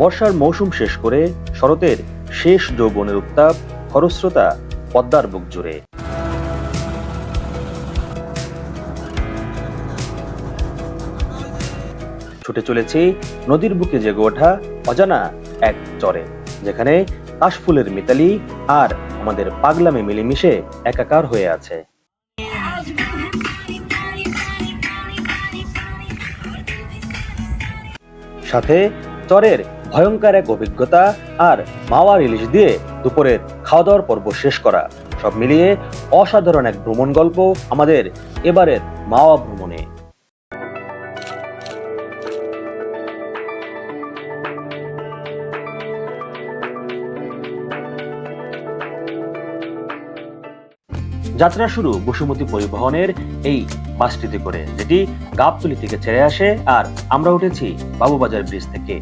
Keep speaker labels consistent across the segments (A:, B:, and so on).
A: বর্ষার মৌসুম শেষ করে শরতের শেষ যৌবনের উত্তাপ খরস্রোতা পদ্মার বুক জুড়ে। ছুটে চলেছি নদীর বুকে জেগে ওঠা অজানা এক চরে, যেখানে কাশফুলের মিতালি আর আমাদের পাগলামে মিলেমিশে একাকার হয়ে আছে। সাথে চরের ভয়ঙ্কর এক অভিজ্ঞতা আর মাওয়ার ইলিশ দিয়ে দুপুরের খাওয়া দাওয়ার পর্ব শেষ করা। সব মিলিয়ে অসাধারণ এক ভ্রমণ গল্প আমাদের এবারের মাওয়া ভ্রমণে। যাত্রা শুরু বসুমতী পরিবহনের এই বাসটিতে করে, যেটি গাবতলি থেকে ছেড়ে আসে আর আমরা উঠেছি বাবুবাজার ব্রিজ থেকে।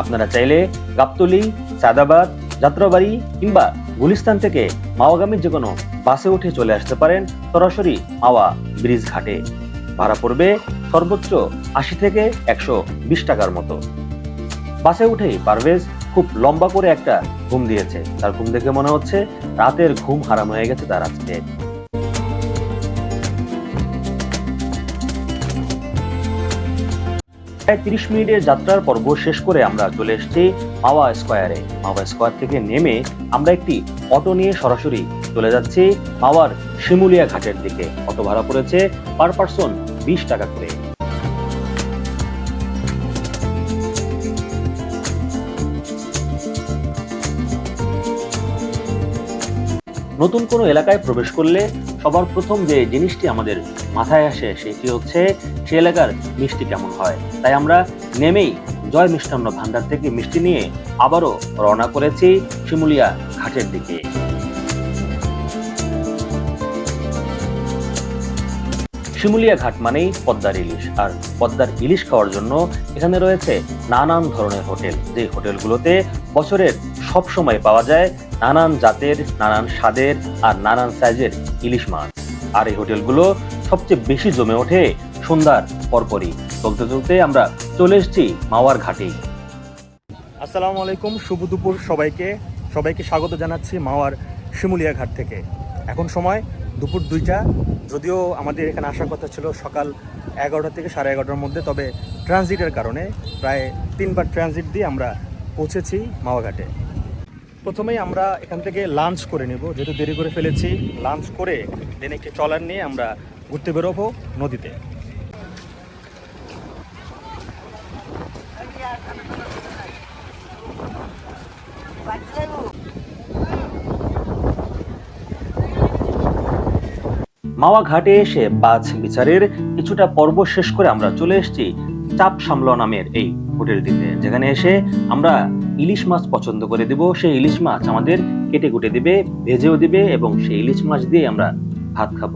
A: আপনারা চাইলে গাবতলি, সাদাবাদ, যাত্রাবাড়ি কিংবা গুলিস্তান থেকে মাওয়াগামীর যে কোনো বাসে উঠে চলে আসতে পারেন সরাসরি মাওয়া ব্রিজ ঘাটে। ভাড়া পড়বে সর্বোচ্চ আশি থেকে একশো বিশ টাকার মতো। বাসে উঠেই পারভেজ খুব লম্বা করে একটা ঘুম দিয়েছে। তার ঘুম দেখে মনে হচ্ছে রাতের ঘুম হারাম হয়ে গেছে তার আজকে। প্রায় তিরিশ মিনিটের যাত্রার পর্ব শেষ করে আমরা চলে এসেছি মাওয়া স্কোয়ারে। মাওয়া স্কোয়ার থেকে নেমে আমরা একটি অটো নিয়ে সরাসরি চলে যাচ্ছি মাওয়ার শিমুলিয়া ঘাটের দিকে। অটো ভাড়া পড়েছে পার পার্সন বিশ টাকা করে। নতুন কোনো এলাকায় প্রবেশ করলে সবার প্রথম যে জিনিসটি আমাদের মাথায় আসে সেটি হচ্ছে সে এলাকার মিষ্টি কেমন হয়। তাই আমরা নেমেই জয় মিষ্টান্ন ভান্ডার থেকে মিষ্টি নিয়ে আবারও রওনা করেছি শিমুলিয়া ঘাটের দিকে। শিমুলিয়া ঘাট মানেই পদ্মার ইলিশ, আর পদ্মার ইলিশ খাওয়ার জন্য এখানে রয়েছে নানান ধরনের হোটেল। যে হোটেলগুলোতে বছরের সব সময় পাওয়া যায় নানান জাতের, নানান স্বাদের আর নানান সাইজের ইলিশ মাছ। আর এই হোটেলগুলো সবচেয়ে বেশি জমে ওঠে সন্ধ্যার পরপরই। চলতে চলতে আমরা চলে এসেছি মাওয়ার ঘাটে।
B: আসসালামু আলাইকুম, শুভ দুপুর সবাইকে। সবাইকে স্বাগত জানাচ্ছি মাওয়ার শিমুলিয়া ঘাট থেকে। এখন সময় দুপুর দুইটা। যদিও আমাদের এখানে আসার কথা ছিল সকাল এগারোটা থেকে সাড়ে এগারোটার মধ্যে, তবে ট্রানজিটের কারণে প্রায় তিনবার ট্রানজিট দিয়ে আমরা পৌঁছেছি মাওয়া ঘাটে। প্রথমেই আমরা এখান থেকে লাঞ্চ করে নেব। যেহেতু দেরি করে ফেলেছি, লাঞ্চ করে দেন একটি ট্রলার নিয়ে আমরা ঘুরতে বেরোবো নদীতে।
A: মাওয়া ঘাটে এসে বাছ বিচারের কিছুটা পর্ব শেষ করে আমরা চলে এসেছি চাপ সামলা নামের এই হোটেলটিতে, যেখানে এসে আমরা ইলিশ মাছ পছন্দ করে দেব। সেই ইলিশ মাছ আমাদের কেটে কুটে দিবে, ভেজেও দিবে এবং সেই ইলিশ মাছ দিয়ে আমরা ভাত খাব।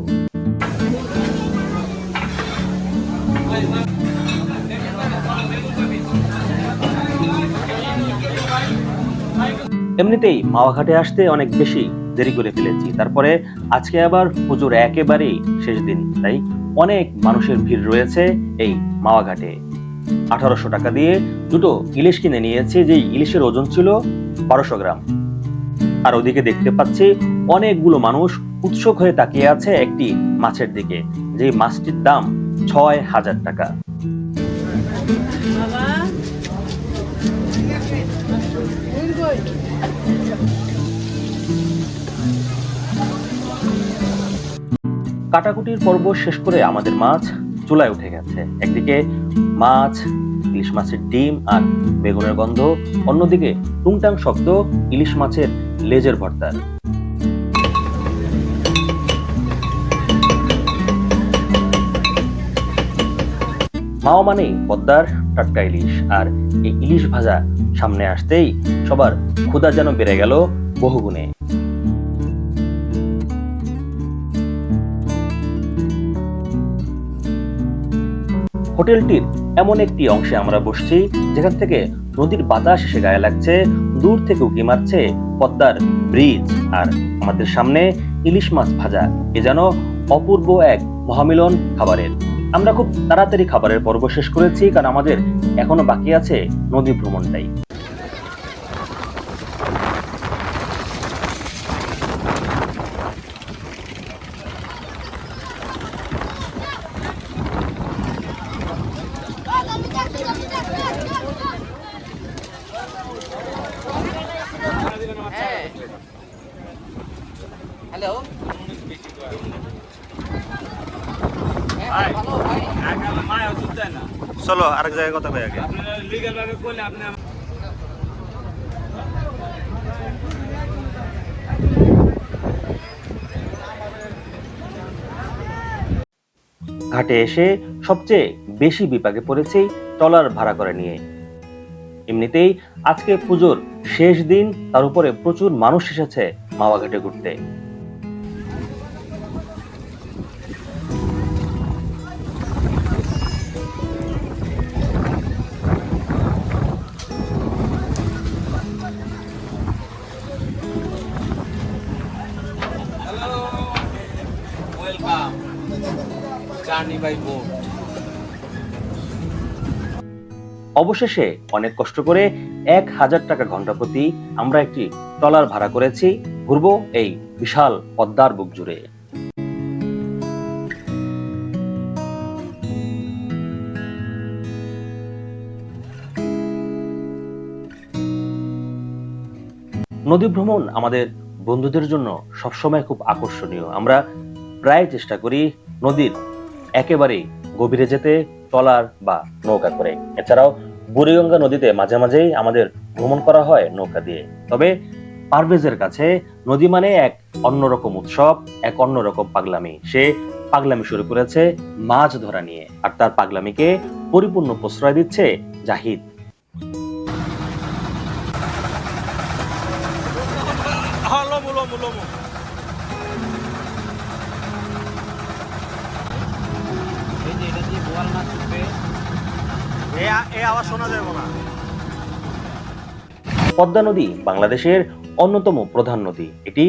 A: এমনিতেই মাওয়াঘাটে আসতে অনেক বেশি দেরি করে ফেলেছি। তারপরে আজকে আবার পুজোর একেবারেই শেষ দিন, তাই অনেক মানুষের ভিড় রয়েছে এই মাওয়াঘাটে। আঠারোশো টাকা দিয়ে দুটো ইলিশ কিনে নিয়েছি যে ইলিশের ওজন ছিল বারোশো গ্রাম। আর ওদিকে দেখতে পাচ্ছি অনেকগুলো মানুষ উৎসুক হয়ে তাকিয়ে আছে একটি মাছের দিকে যে মাছটির দাম ছয় হাজার টাকা। কাটাকুটির পর্ব শেষ করে আমাদের মাছ চুলায় উঠে গেছে। একদিকে মাছ, ইলিশ মাছের ডিম আর বেগুনের গন্ধ। অন্যদিকে টুংটাং শব্দ ইলিশ মাছের লেজের ভর্তার মাও মানেই পদ্মার টাটকা ইলিশ। আর এই ইলিশ ভাজা সামনে আসতেই সবার ক্ষুধা যেন বেড়ে গেল বহুগুণে। হোটেলটির এমন একটি অংশে আমরা বসছি, যেখান থেকে নদীর বাতাস এসে গায়ে লাগছে, দূর থেকে উকি মারছে পদ্মার ব্রিজ। আর আমাদের সামনে ইলিশ মাছ ভাজা, এ যেন অপূর্ব এক মহামিলন খাবারের। আমরা খুব তাড়াতাড়ি খাবারের পর্ব শেষ করেছি, কারণ আমাদের এখনও বাকি আছে নদী ভ্রমণটাই
C: হ্যালো হ্যাঁ, ভালো ভাই
B: চলো, আরেক জায়গায় কথা কই
A: ঘাটে এসে সবচেয়ে বেশি বিপাকে পড়েছে ট্রলার ভাড়া করে নিয়ে। এমনিতেই আজকে পুজোর শেষ দিন, তার উপরে প্রচুর মানুষ এসেছে মাওয়া ঘাটে ঘুরতে। অবশেষে অনেক কষ্ট করে এক হাজার টাকা ঘণ্টা প্রতি আমরা একটি ট্রলার ভাড়া করেছি ঘুরবো এই বিশাল পদ্মার বুক জুড়ে। নদী ভ্রমণ আমাদের বন্ধুদের জন্য সবসময় খুব আকর্ষণীয়। আমরা প্রায় চেষ্টা করি নদীর একেবারেই গভীরে যেতে, ট্রলার বা নৌকা করে। এছাড়াও বুড়িগঙ্গা নদীতে মাঝে মাঝেই আমাদের ভ্রমণ করা হয় নৌকা দিয়ে। তবে পারভেজের কাছে নদী মানে এক অন্যরকম উৎসব, এক অন্যরকম পাগলামি। সে পাগলামি শুরু করেছে মাছ ধরা নিয়ে। আর তার পাগলামিকে পরিপূর্ণ প্রশ্রয় দিচ্ছে জাহিদ।
C: এই
B: আওয়াজ শোনা যাবে না।
A: পদ্মা নদী বাংলাদেশের অন্যতম প্রধান নদী। এটি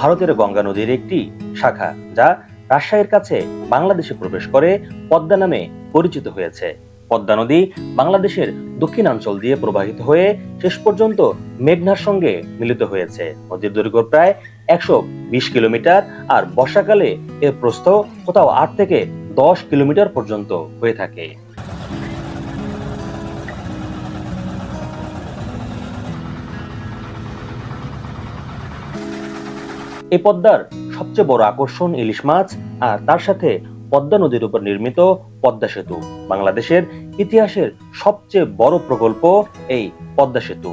A: ভারতের গঙ্গা নদীর একটি শাখা, যা রাজশাহীর কাছে বাংলাদেশে প্রবেশ করে পদ্মা নামে পরিচিত হয়েছে। পদ্মা নদী বাংলাদেশের দক্ষিণাঞ্চল দিয়ে প্রবাহিত হয়ে শেষ পর্যন্ত মেঘনার সঙ্গে মিলিত হয়েছে। নদীর দৈর্ঘ্য প্রায় একশো বিশ কিলোমিটার আর বর্ষাকালে এর প্রস্থ কোথাও আট থেকে দশ কিলোমিটার পর্যন্ত হয়ে থাকে। এই পদ্মার সবচেয়ে বড় আকর্ষণ ইলিশ মাছ আর তার সাথে পদ্মা নদীর উপর নির্মিত পদ্মা সেতু, বাংলাদেশের ইতিহাসের সবচেয়ে বড় প্রকল্প এই পদ্মা সেতু।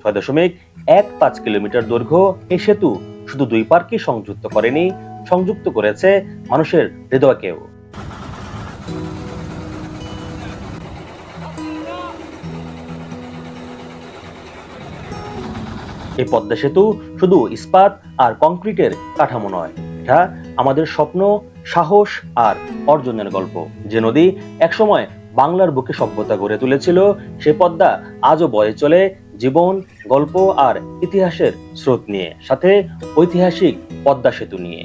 A: ছয় দশমিক এক পাঁচ কিলোমিটার দৈর্ঘ্য এই সেতু শুধু দুই পার্কই সংযুক্ত করেনি, সংযুক্ত করেছে মানুষের হৃদয়কেও। এই পদ্মা সেতু শুধু ইস্পাত আর কংক্রিটের কাঠামো নয়, এটা আমাদের স্বপ্ন, সাহস আর অর্জনের গল্প। যে নদী একসময় বাংলার বুকে সভ্যতা গড়ে তুলেছিল, সে পদ্মা আজও বয়ে চলে জীবন, গল্প আর ইতিহাসের স্রোত নিয়ে, সাথে ঐতিহাসিক পদ্মা সেতু নিয়ে।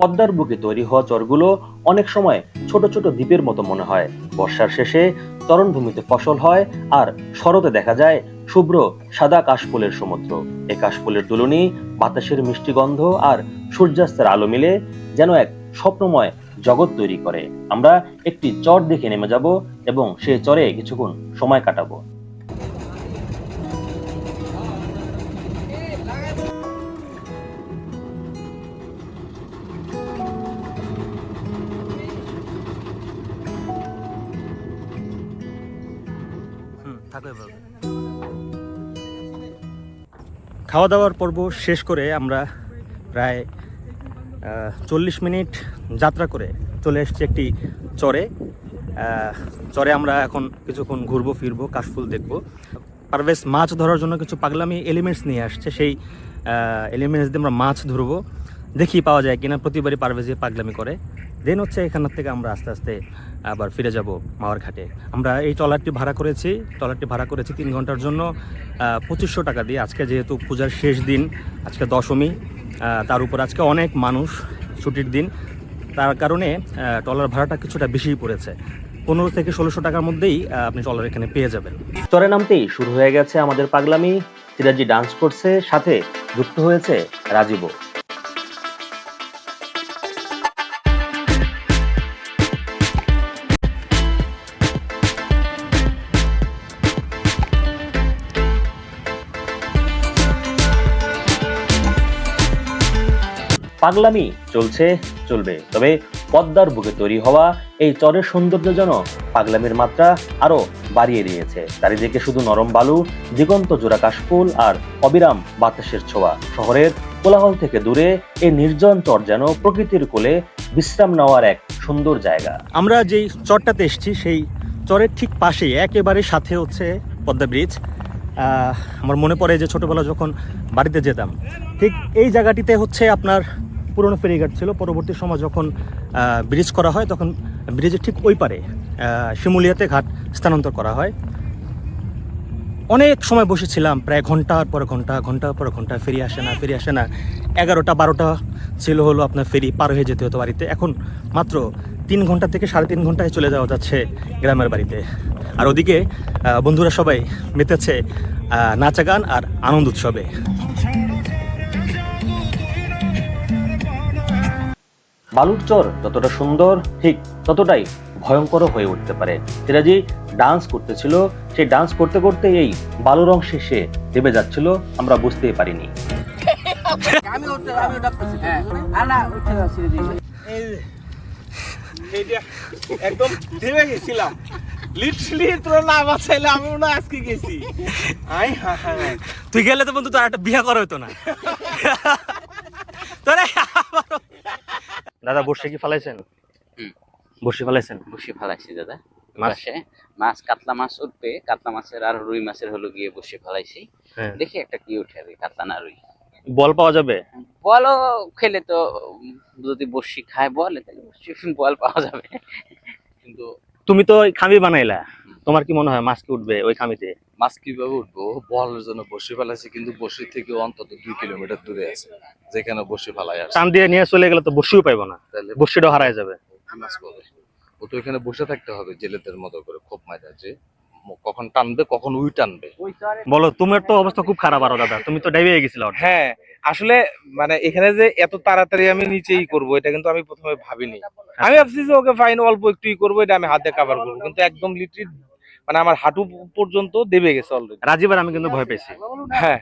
A: পদ্মার বুকে তৈরি হওয়া চরগুলো অনেক সময় ছোট ছোট দ্বীপের মতো মনে হয়। বর্ষার শেষে চরণভূমিতে ফসল হয় আর শরতে দেখা যায় শুভ্র সাদা কাশফুলের সমুদ্র। এ কাশফুলের দুলুনি বাতাসের মিষ্টি গন্ধ আর সূর্যাস্তের আলো মিলে যেন এক স্বপ্নময় জগৎ তৈরি করে। আমরা একটি চর দেখে নেমে যাব এবং সেই চরে কিছুক্ষণ সময় কাটাবো।
B: খাওয়া দাওয়ার পর্ব শেষ করে আমরা প্রায় চল্লিশ মিনিট যাত্রা করে চলে এসেছি একটি চরে। চরে আমরা এখন কিছুক্ষণ ঘুরবো, ফিরবো, কাশফুল দেখব। পারভেজ মাছ ধরার জন্য কিছু পাগলামি এলিমেন্টস নিয়ে আসছে, সেই এলিমেন্টস দিয়ে আমরা মাছ ধরবো। দেখি পাওয়া যায় কিনা, প্রতিবারই পারভেজ পাগলামি করে। দেন হচ্ছে এখান থেকে আমরা আস্তে আস্তে আবার ফিরে যাব মাওয়ার ঘাটে আমরা এই ট্রলারটি ভাড়া করেছি, ট্রলারটি ভাড়া করেছি তিন ঘণ্টার জন্য। পঁচিশশো টাকা দিয়ে। আজকে যেহেতু পূজার শেষ দিন, আজকে দশমী তার উপর আজকে অনেক মানুষ ছুটির দিন। তার কারণে ট্রলার ভাড়াটা কিছুটা বেশিই পড়েছে। পনেরো থেকে ষোলোশো টাকার মধ্যেই আপনি ট্রলার এখানে পেয়ে যাবেন।
A: চরে নামতেই শুরু হয়ে গেছে আমাদের পাগলামি। সিরাজি ডান্স করছে, সাথে যুক্ত হয়েছে রাজীবও। পাগলামি চলছে, চলবে। তবে পদ্মার বুকে তৈরি হওয়া এই চরের সৌন্দর্য যেন পাগলামির মাত্রা আরও বাড়িয়ে দিয়েছে। চারিদিকে শুধু নরম বালু, দিগন্ত জোড়া কাশফুল আর অবিরাম বাতাসের ছোঁয়া। শহরের কোলাহল থেকে দূরে এই নির্জন চর যেন প্রকৃতির কোলে বিশ্রাম নেওয়ার এক সুন্দর জায়গা।
B: আমরা যেই চরটাতে এসেছি, সেই চরের ঠিক পাশেই একেবারে সাথে হচ্ছে পদ্মা ব্রিজ। আমার মনে পড়ে যে ছোটোবেলা যখন বাড়িতে যেতাম, ঠিক এই জায়গাটিতে হচ্ছে আপনার পুরনো ফেরিঘাট ছিল। পরবর্তী সময় যখন ব্রিজ করা হয়, তখন ব্রিজের ঠিক ওই পারে শিমুলিয়াতে ঘাট স্থানান্তর করা হয়। অনেক সময় বসেছিলাম, প্রায় ঘণ্টার পর ঘণ্টা, ঘণ্টার পর ঘণ্টা, ফেরি আসে না, ফেরি আসে না। এগারোটা, বারোটা ছিল হলো আপনার ফেরি পার হয়ে যেতে হতো বাড়িতে। এখন মাত্র তিন ঘণ্টা থেকে সাড়ে তিন ঘন্টায় চলে যাওয়া যাচ্ছে গ্রামের বাড়িতে। আর ওদিকে বন্ধুরা সবাই মেতেছে নাচা গান আর আনন্দ উৎসবে।
A: বালুর চর যতটা সুন্দর, ঠিক ততটাই ভয়ঙ্কর হয়ে উঠতে পারে। সিরাজি ডান্স করতেছিল, সেই ডান্স করতে করতে এই বালুর অংশে সে দেবে যাচ্ছিল, আমরা বুঝতেই পারিনি।
D: গেছিলাম না আজকে গেছি
B: তুই গেলে তো বন্ধু তোর একটা বিয়ে করা হতো না। দাদা বসে কি ফালাইছেন। বসে ফালাইছেন?
C: বসে ফেলাইছি দাদা।
B: মাছ?
C: কাতলা মাছ উঠবে। কাতলা মাছের আর রুই মাছের হলো গিয়ে বসে ফেলাইছি।
B: হ্যাঁ।
C: দেখি একটা কি উঠে কাতলা না রুই।
B: বল পাওয়া যাবে?
C: বলও খেলে তো যদি বসি খায় বলে তাহলে বল পাওয়া যাবে। কিন্তু
B: তুমি তো খামি বানাইলা। তোমার কি মনে হয় মাছ কি উঠবে ওই খামিতে?
E: মাছ কীভাবে উঠবো? বলের জন্য বসে ফেলাইছে কিন্তু বসি থেকে অন্তত দুই কিলোমিটার দূরে আছে যেখানে বসে ফেলাই আসে
B: টান দিয়ে নিয়ে চলে গেলে তো বসিও পাইবো না
E: তাহলে
B: বসিটাও হারায় যাবে।
E: মাছ পাবে? ও তো এখানে বসে থাকতে হবে জেলেদের মতো করে খোপ মাইদা যে কখন টানবে কখন উই টানবে।
B: বলো তোমার তো অবস্থা খুব খারাপ আরও দাদা তুমি তো ডাইবে গেছিল
D: হ্যাঁ আসলে মানে এখানে যে এত তাড়াতাড়ি আমি নিচেই করব এটা কিন্তু আমি প্রথমে ভাবিনি। আমি ভাবছি যে ওকে ফাইন অল্প একটু ই করব এটা আমি হাতে কাভার করব কিন্তু একদম লিটারি মানে আমার হাঁটু পর্যন্ত দেবে গেছে অলরেডি
B: রাজীবের আমি কিন্তু ভয় পেয়েছি।
D: হ্যাঁ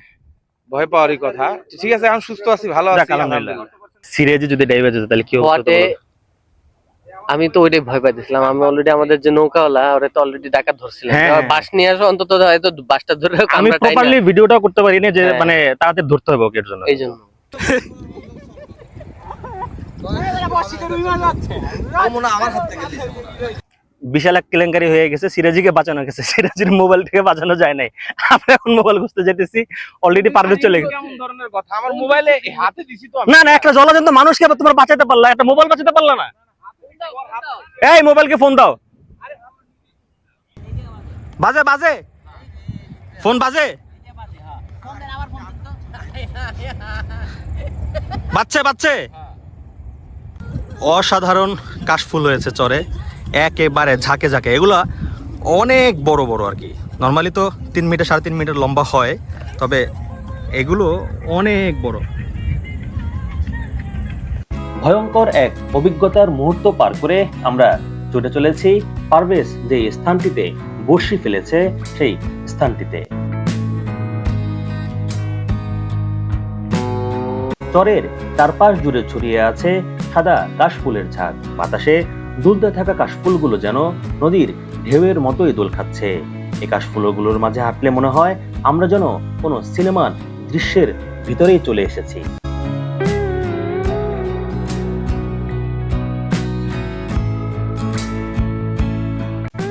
D: ভয় পাওয়ারই কথা। ঠিক আছে আমি সুস্থ আছি ভালো আছি
B: আলহামদুলিল্লাহ। সিরিয়াজে যদি ডাইবে যেত তাহলে কি হতো
F: আমি তো ওইটাই ভয় পাইতেছিলাম। আমি অলরেডি আমাদের যে নৌকাওয়ালা ওরা তো অলরেডি ডাকাত ধরছিলাম।
B: হ্যাঁ।
F: বাস নিয়ে আসো অন্তত হয়তো বাসটা ধরে
B: আমি প্রপারলি ভিডিওটা করতে পারি না যে
F: হ্যাঁ।
B: মানে তাড়াতাড়ি ধরতে হবে ওকে এর জন্য।
F: এই জন্য।
B: বিশাল এক কেলেঙ্কারি হয়ে গেছে সিরাজিকে বাঁচানো গেছে। সিরাজির মোবাইল থেকে বাঁচানো যায় নাই। আমরা এখন মোবাইল খুঁজতে যেতেছি অলরেডি পারভেজ চলে গেছে। না না একটা জলজন্ত মানুষকে তোমার বাঁচাতে পারলা একটা মোবাইল বাঁচাতে পারলা না? এই মোবাইলকে ফোন দাও। বাজে বাজে। ফোন বাজে। বাচ্চে বাচ্চে অসাধারণ কাশফুল হয়েছে চরে। একেবারে ঝাঁকে ঝাঁকে। এগুলা অনেক বড় বড় আর কি। নর্মালি তো তিন মিটার সাড়ে তিন মিটার লম্বা হয়, তবে এগুলো অনেক বড়।
A: ভয়ঙ্কর এক অভিজ্ঞতার মুহূর্ত পার করে আমরা ছুটে চলেছি পারভেজ যে স্থানটিতে বসি ফেলেছে, সেই স্থানটিতে। চরের চারপাশ জুড়ে ছড়িয়ে আছে সাদা কাশফুলের ঝাঁক। বাতাসে দুলতে থাকা কাশফুলগুলো যেন নদীর ঢেউয়ের মতোই দোল খাচ্ছে। এই কাশফুলগুলোর মাঝে হাঁটলে মনে হয় আমরা যেন কোনো সিনেমার দৃশ্যের ভিতরেই চলে এসেছি।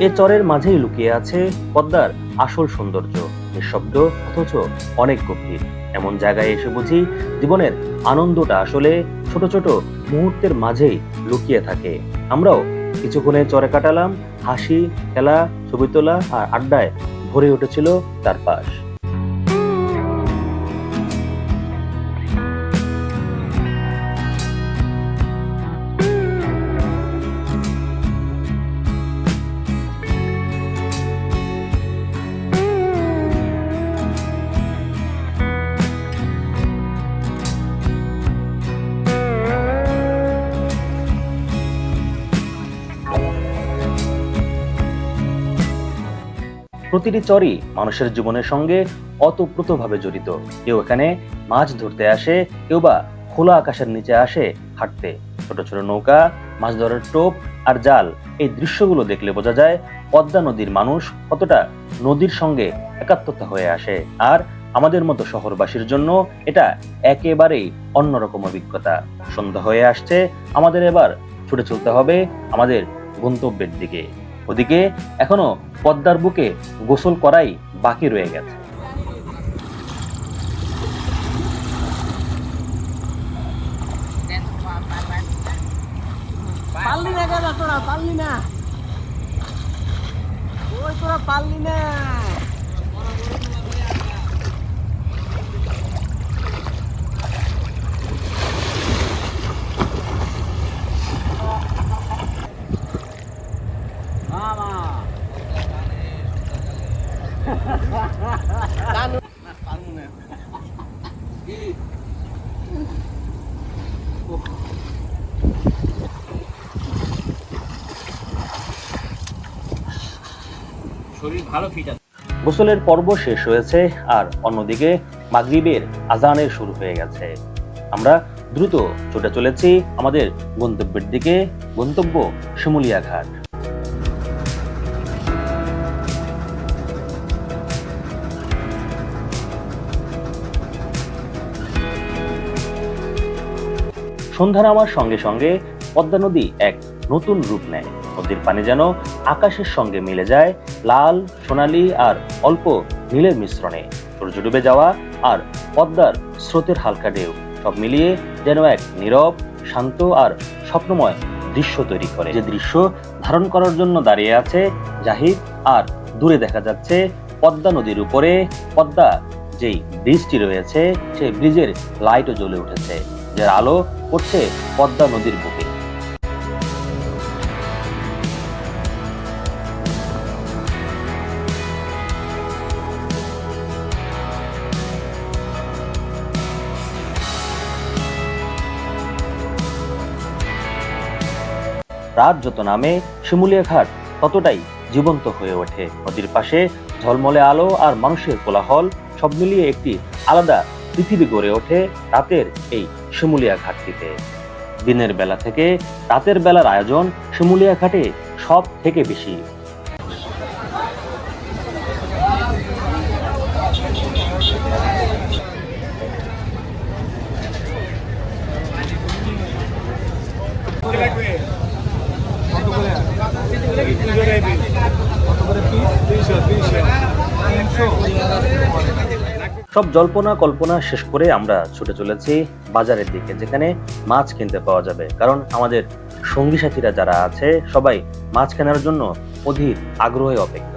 A: এ চরের মাঝেই লুকিয়ে আছে পদ্মার আসল সৌন্দর্য। নিঃশব্দ, অথচ অনেক গভীর। এমন জায়গায় এসে বুঝি জীবনের আনন্দটা আসলে ছোট ছোট মুহূর্তের মাঝেই লুকিয়ে থাকে। আমরাও কিছুক্ষণে চরে কাটালাম, হাসি, খেলা, ছবি তোলা আর আড্ডায় ভরে উঠেছিল চারপাশ প্রতিটি চরই মানুষের জীবনের সঙ্গে অতপ্রতভাবে জড়িত। কেউ এখানে মাছ ধরতে আসে, কেউ বা খোলা আকাশের নিচে আসে হাঁটতে। ছোট ছোট নৌকা, মাছ ধরার টোপ আর জাল, এই দৃশ্যগুলো দেখলে বোঝা যায় পদ্মা নদীর মানুষ কতটা নদীর সঙ্গে একাত্মতা হয়ে আসে। আর আমাদের মতো শহরবাসীর জন্য এটা একেবারেই অন্যরকম অভিজ্ঞতা। সন্ধ্যা হয়ে আসছে, আমাদের এবার ছুটে চলতে হবে আমাদের গন্তব্যের দিকে। ওদিকে এখনও পদ্মার বুকে গোসল করাই বাকি রয়ে গেছে।
G: পারলি না কেন তোরা? পারলি না? ওই তোরা পারলি না।
A: গোসলের পর্ব শেষ হয়েছে আর অন্যদিকে মাগরিবের আজানের শুরু হয়ে গেছে। আমরা দ্রুত ছুটে চলেছি আমাদের গন্তব্যের দিকে, গন্তব্য শিমুলিয়া ঘাট সন্ধ্যা নামার সঙ্গে সঙ্গে পদ্মা নদী এক নতুন রূপ নেয়। নদীর পানি যেন আকাশের সঙ্গে মিলে যায় লাল, সোনালী আর অল্প নীলের মিশ্রণে। সূর্য ডুবে যাওয়া আর পদ্মার স্রোতের হালকা ঢেউ, সব মিলিয়ে যেন এক নীরব, শান্ত আর স্বপ্নময় দৃশ্য তৈরি করে। যে দৃশ্য ধারণ করার জন্য দাঁড়িয়ে আছে জাহিদ আর দূরে দেখা যাচ্ছে পদ্মা নদীর উপরে। পদ্মা যেই ব্রিজটি রয়েছে, সেই ব্রিজের লাইটও জ্বলে উঠেছে। যার আলো পড়ছে পদ্মা নদীর বুকে। রাত যত নামে, শিমুলিয়া ঘাট ততটাই জীবন্ত হয়ে ওঠে। নদীর পাশে ঝলমলে আলো আর মানুষের কোলাহল সব মিলিয়ে একটি আলাদা পৃথিবী গড়ে ওঠে রাতের এই শিমুলিয়া ঘাটটিতে। দিনের বেলা থেকে রাতের বেলার আয়োজন শিমুলিয়া ঘাটে সব থেকে বেশি। সব জল্পনা কল্পনা শেষ করে আমরা ছুটে চলেছি বাজারের দিকে, যেখানে মাছ কিনতে পাওয়া যাবে। কারণ আমাদের সঙ্গী সাথীরা যারা আছে, সবাই মাছ কেনার জন্য অধীর আগ্রহে অপেক্ষা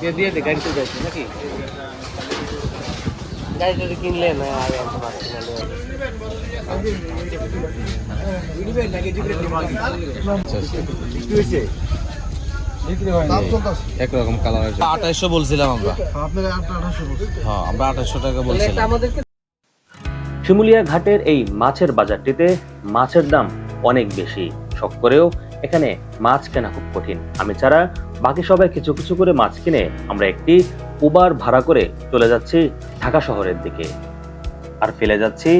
F: দিয়ে দিয়ে দে গাড়িতে যাচ্ছি নাকি? গাড়ি যদি কিনলে না আগে আনতে পারছি না।
E: একরকম কালার আছে আঠাইশশো বলছিলাম আমরা। হ্যাঁ আমরা আঠাইশশো টাকা বলছিলাম।
A: শিমুলিয়া ঘাটের এই মাছের বাজারটিতে মাছের দাম অনেক বেশি। শখ করেও এখানে মাছ কেনা খুব কঠিন। আমি ছাড়া বাকি সবাই কিছু কিছু করে মাছ কিনে আমরা একটি উবার ভাড়া করে চলে যাচ্ছি ঢাকা শহরের দিকে। আর ফেলে যাচ্ছি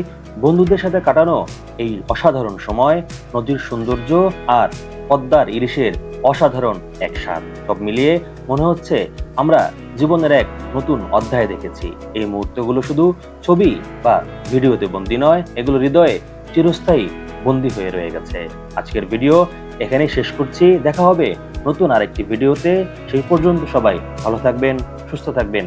A: বন্ধুদের সাথে কাটানো এই অসাধারণ সময়, নদীর সৌন্দর্য আর পদ্মার ইলিশের অসাধারণ এক স্বাদ। সব মিলিয়ে মনে হচ্ছে আমরা জীবনের এক নতুন অধ্যায় দেখেছি। এই মুহূর্তগুলো শুধু ছবি বা ভিডিওতে বন্দি নয়, এগুলো হৃদয়ে চিরস্থায়ী বন্দি হয়ে রয়ে গেছে। আজকের ভিডিও এখানেই শেষ করছি। দেখা হবে নতুন আরেকটি ভিডিওতে। সেই পর্যন্ত সবাই ভালো থাকবেন, সুস্থ থাকবেন।